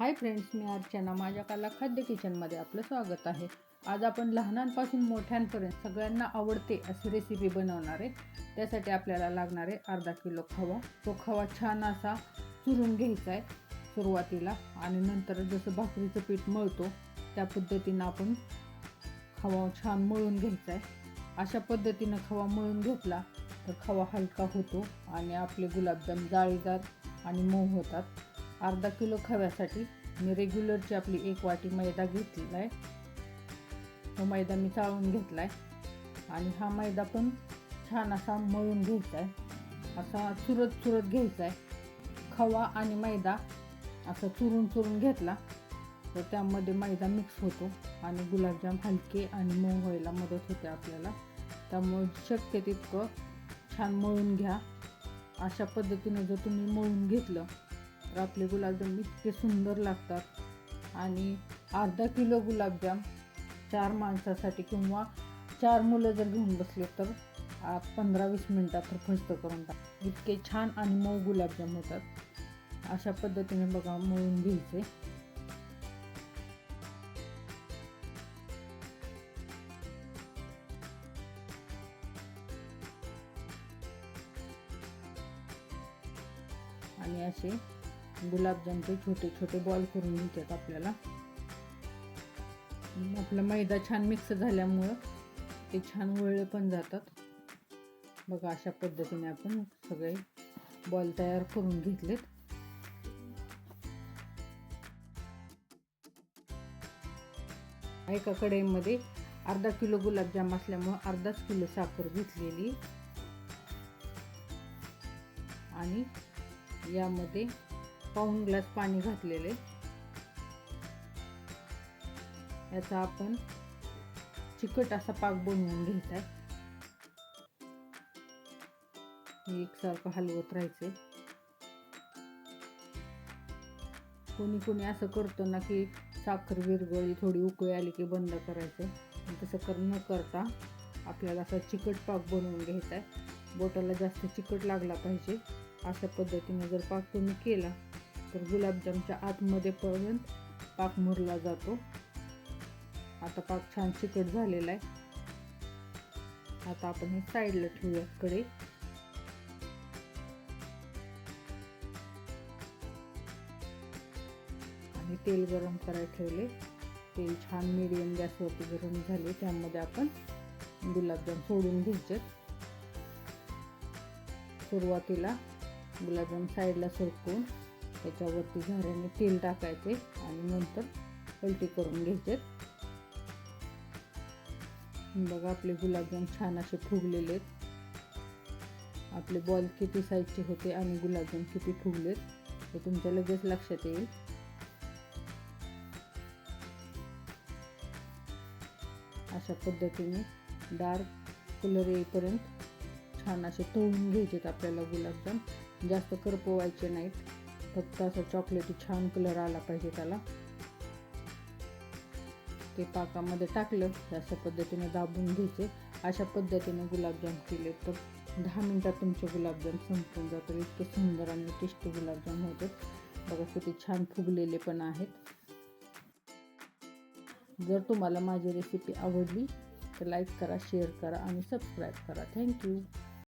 Hi friends मी अर्चना. माझ्या कला खाद्य किचनमध्ये आपलं स्वागत आहे. आज आपण लहानांपासून मोठ्यांपर्यंत सगळ्यांना आवडते अशी रेसिपी बनवणार आहे. त्यासाठी आपल्याला लागणार आहे अर्धा किलो खवा. तो खवा छान असा चुरून घ्यायचा आहे सुरुवातीला आणि नंतर जसं भाकरीचं पीठ मळतो त्या पद्धतीनं आपण खवा छान मळून घ्यायचा आहे. अशा पद्धतीनं खवा मळून घेतला तर खवा हलका होतो आणि आपले गुलाबजाम जाळीदार आणि मऊ होतात. अर्धा किलो खव्यासाठी मी रेग्युलरची आपली एक वाटी मैदा घेतलेला आहे तो मैदा मी चाळून घेतला आहे आणि हा मैदा पण छान असा मळून घ्यायचा आहे असा चुरत चुरत घ्यायचा आहे खवा आणि मैदा असं चुरून चुरून घेतला तर त्यामध्ये मैदा मिक्स होतो आणि गुलाबजाम हलके आणि मऊ व्हायला मदत होते आपल्याला. त्यामुळे शक्य तितकं छान मळून घ्या. अशा पद्धतीनं जर तुम्ही मळून घेतलं तर आपले गुलाबजाम इतके सुंदर लागतात. आणि अर्धा किलो गुलाबजाम चार माणसासाठी किंवा चार मुलं जर घेऊन बसले तर पंधरा वीस मिनटात तर फस्त करून टाक. इतके छान आणि मऊ गुलाबजाम होतात. अशा पद्धतीने बघा मळून घ्यायचे. आणि असे गुलाबजामचे छोटे छोटे बॉल करून घेतात आपल्याला. आपला मैदा छान मिक्स झाल्यामुळं ते छान वळले पण जातात. बघा अशा पद्धतीने आपण सगळे बॉल तयार करून घेतलेत. एका कढईमध्ये अर्धा किलो गुलाबजाम असल्यामुळं अर्धाच किलो साखर घेतलेली. आणि यामध्ये पाऊन ग्लास पाणी घातलेले. याचा आपण चिकट असा पाक बनवून घ्यायचा आहे एकसारखं हलवत राहायचे. कोणी कोणी असं करतो ना की साखर विरगळी थोडी उकळी आली की बंद करायचं. तसं कर न करता आपल्याला असा चिकट पाक बनवून घ्यायचा आहे बोटाला जास्त चिकट लागला पाहिजे. अशा पद्धतीने जर पाक तुम्ही केला तर गुलाबजामच्या आतमध्ये पर्यंत पाक मुरला जातो. आता पाक छान चिकट झालेला आहे. आता आपण हे साईडला ठेवूया कडे आणि तेल गरम करायला ठेवले. तेल छान मिडियम गॅसवरती गरम झाले. त्यामध्ये आपण गुलाबजाम सोडून घ्यायचे. सुरुवातीला गुलाबजाम साईडला सोडून त्याच्यावरती झाऱ्याने तेल टाकायचे आणि नंतर पलटी करून घ्यायचे. बघा आपले गुलाबजाम छान असे फुगलेले आहेत. आपले बॉल किती साईजचे होते आणि गुलाबजाम किती फुगलेत हे तुमच्या लगेच लक्षात येईल. अशा पद्धतीने डार्क कलर येईपर्यंत छान असे तळून घ्यायचेत आपल्याला गुलाबजाम. जास्त करपवायचे नाहीत. फक्त असं चॉकलेटी छान कलर आला पाहिजे त्याला. ते पाकामध्ये टाकलं अशा पद्धतीने दाबून घ्यायचे. अशा पद्धतीने गुलाबजाम केले तर दहा मिनटात तुमचे गुलाबजाम संपून जातात इतके सुंदर आणि टेस्टी गुलाबजाम होतात बघा किती छान फुगलेले पण आहेत. जर तुम्हाला माझी रेसिपी आवडली तर लाईक करा शेअर करा आणि सबस्क्राईब करा. थँक्यू